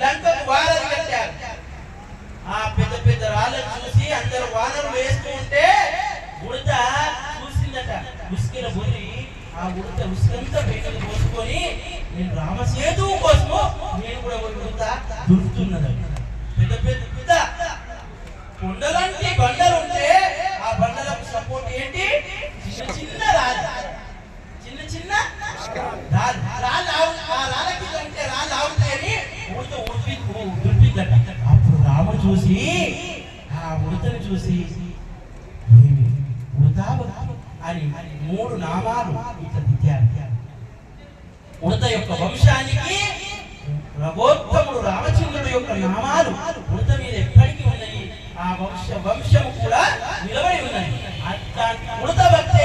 లంకకు వారధి కట్టారు. ఆ పెద్ద పెద్ద రాళ్ళను చూసి అందరు వానరు వేస్తూ ఉంటే ఉడత చూసిందట. ఉసుకిన బొరి ఆ ఉడత ఉసుకంతా బయటకు పోసుకొని నేను రామసేతు కోసము నేను కూడా ఒక ఉడత దొరుకుతున్నదట పెద్ద పెద్ద పెద్ద కొండలంటి చూసి "ఏమి, అని మూడు నామాలు ఇట్లా దిద్దారు ఉడత యొక్క వంశానికి రఘోత్తముడు రామచంద్రుడు యొక్క నామాలు ఉడత మీద ఎప్పటికీ ఉన్నాయి. ఆ వంశ వంశము కూడా నిలబడి ఉన్నాయి ఉడత భక్తే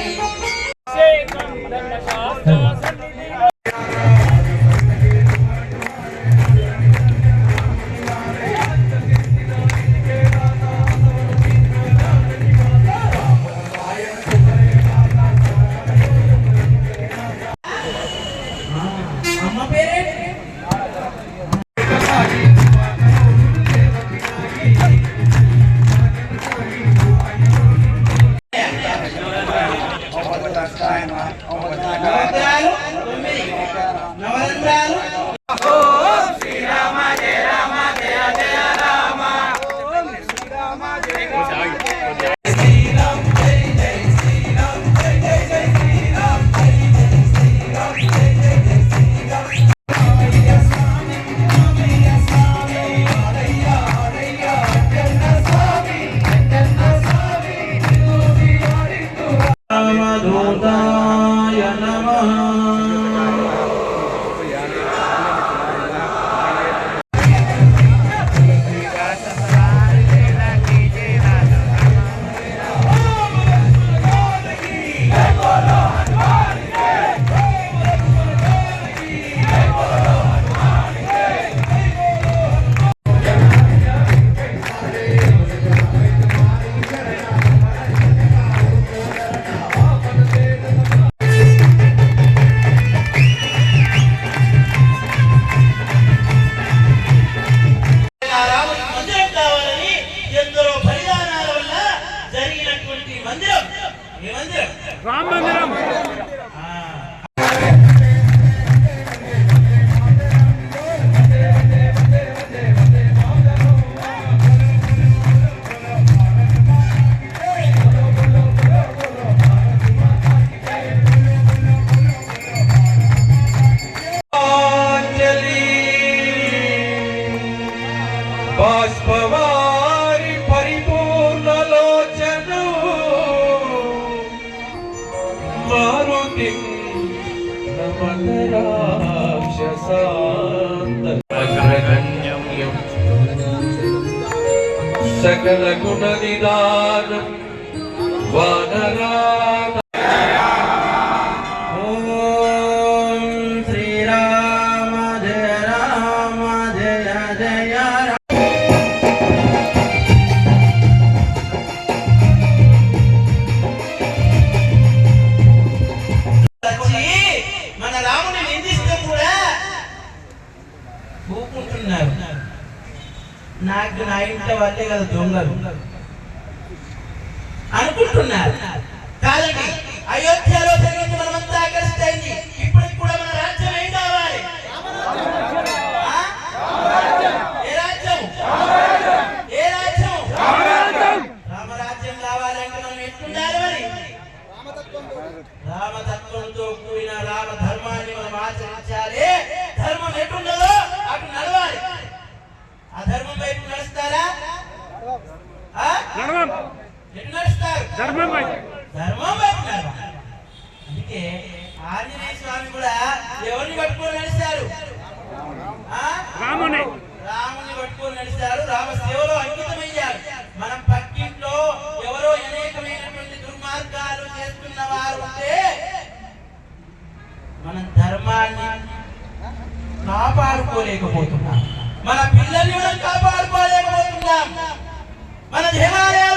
నవరంధ్రాలు బాష్పవారి పరిపూర్ణలోచను మారుతి నమదరాక్షసాంతగ్రగణ్యం సకల గుణ నిదానం వానరా రాముని నిందిస్తూ కూడా ఊపుకుంటున్నారు. నాకు నా ఇంట్లో వాళ్ళే కదా దొంగలు. అనుకుంటున్నారు. కాదండి అయోధ్యలో జరిగింది మనమంతా ఆకర్షించింది ధర్మం. ధర్మం అందుకే ఆంజనేయ స్వామి కూడా ఎవరిని పట్టుకొని నడిచారు? రాముని. రాముని పట్టుకొని నడిచారు. రామ సేవలో అంకితమయ్యారు. మనం పక్కింట్లో ఎవరో అనేకమైనటువంటి దుర్మార్గాలు చేస్తున్న వారు ఉంటే మనం ధర్మాన్ని కాపాడుకోలేకపోతున్నాం. మన పిల్లల్ని మనం కాపాడుకోలేకపోతున్నాం. మన దేవాలయాలు